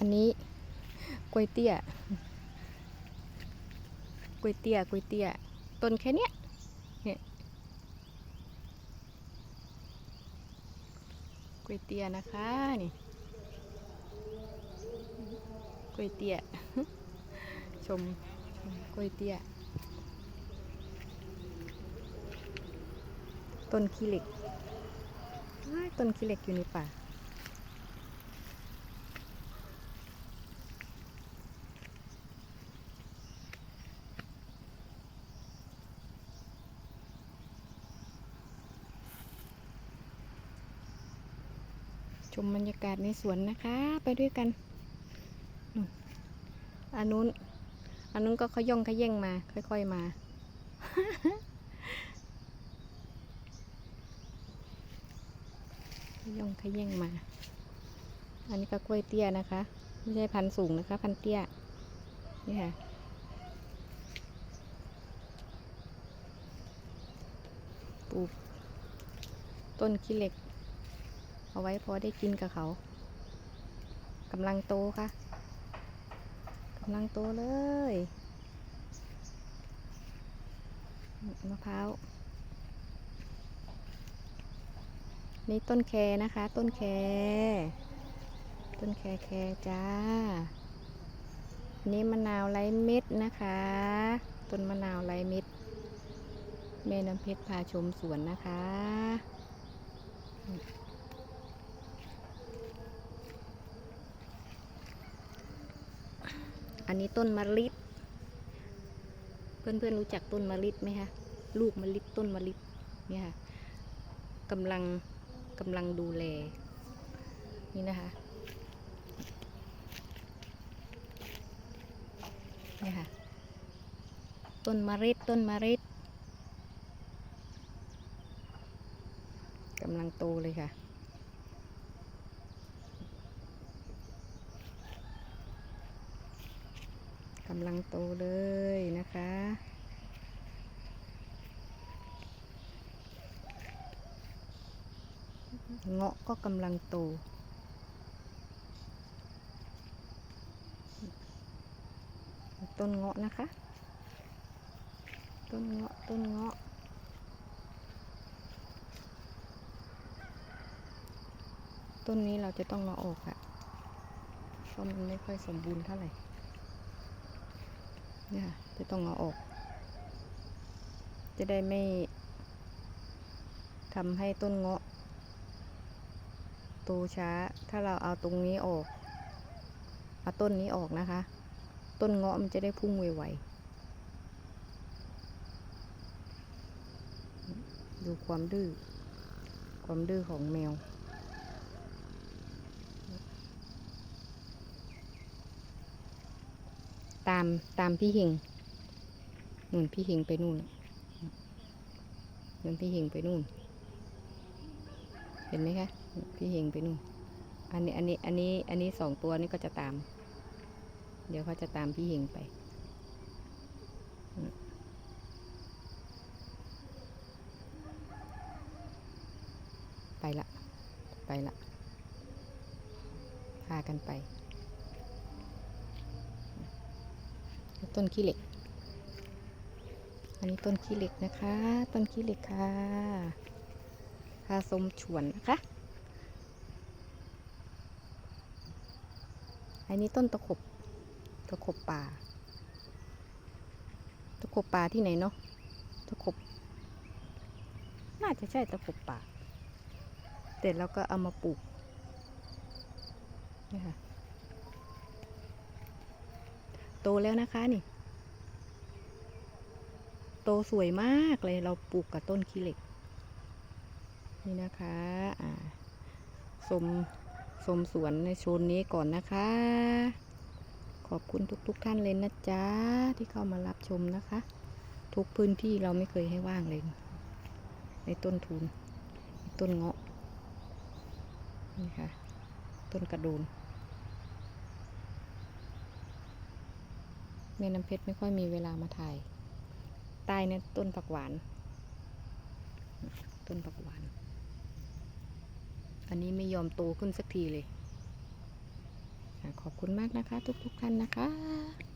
อันนี้กล้วยเตี้ยกล้วยเตี้ยกล้วยเตี้ย ต้นแค่เนี้ยเนี่ยกล้วยเตี้ยนะคะนี่กล้วยเตี้ย ชมกล้วยเตี้ย ต้นขี้เหล็กต้นขี้เหล็กอยู่ในป่า มบรรยากาศในสวนนะคะ ไปด้วยกันอันนู้นอันนู้นก็ขย่องขย่งมา ค่อย ๆ มาขย่องขย่งมา อันนี้ก็กล้วยเตี้ยนะคะ ไม่ใช่พันธุ์สูงนะคะ พันธุ์เตี้ย นี่ค่ะปลูกต้นขี้เหล็ก เอาไว้พอได้กินกับเขากำลังโตค่ะกำลังโตเลยมะพร้าวนี่ต้นแคนะคะ ต้นแค ต้นแคแคจ้านี่มะนาวไร้เม็ดนะคะ ต้นมะนาวไร้เม็ดแม่น้ำเพชรพาชมสวนนะคะ อันนี้ต้นมะลิเพื่อนๆรู้จักต้นมะลิไหมคะลูกมะลิต้นมะลิเนี่ยค่ะกำลังกำลังดูแลนี่นะคะเนี่ยค่ะต้นมะริดต้นมะริดกำลังโตเลยค่ะำลังโตเลยนะคะเงาะก็กำลังโต ต้นเงาะนะคะ ต้นเงาะ ต้นเงาะ ต้นนี้เราจะต้องมาออกค่ะ เพราะมันไม่ค่อยสมบูรณ์เท่าไหร่ นี่ค่ะจะต้องเอาออก จะได้ไม่ทำให้ต้นเงาะโตช้า ถ้าเราเอาตรงนี้ออก เอาต้นนี้ออกนะคะ ต้นเงาะมันจะได้พุ่งไวๆ ดูความดื้อ ความดื้อของแมว ตามตามพี่หิงนู่นพี่หิงไปนู่นนู่นพี่หิงไปนู่น เห็นไหมคะ พี่หิงไปนู่น อันนี้อันนี้อันนี้อันนี้สองตัวนี้ก็จะตาม เดี๋ยวเขาจะตามพี่หิงไปไปละ ไปละ พากันไป ต้นขี้เหล็ก อันนี้ต้นขี้เหล็กนะคะ ต้นขี้เหล็กค่ะพาสมฉวนนะคะ อันนี้ต้นตะขบ ตะขบป่า ตะขบป่าที่ไหนเนาะ ตะขบ น่าจะใช่ตะขบป่า แต่เราก็เอามาปลูกนี่ค่ะ โตแล้วนะคะนี่ โตสวยมากเลยเราปลูกกับต้นขี้เหล็ก นี่นะคะอ่าสมสมสวนในโซนนี้ก่อนนะคะ ขอบคุณทุกๆทท่านเลยนะจ๊ะ ที่เข้ามารับชมนะคะ ทุกพื้นที่เราไม่เคยให้ว่างเลย ในต้นทุน ต้นเงาะนี่ค่ะ ต้นกระดูน แม่น้ำเพชรไม่ค่อยมีเวลามาถ่าย ใต้เนี่ยต้นผักหวาน ต้นผักหวาน อันนี้ไม่ยอมโตขึ้นสักทีเลย ขอบคุณมากนะคะ ทุกๆท่านนะคะ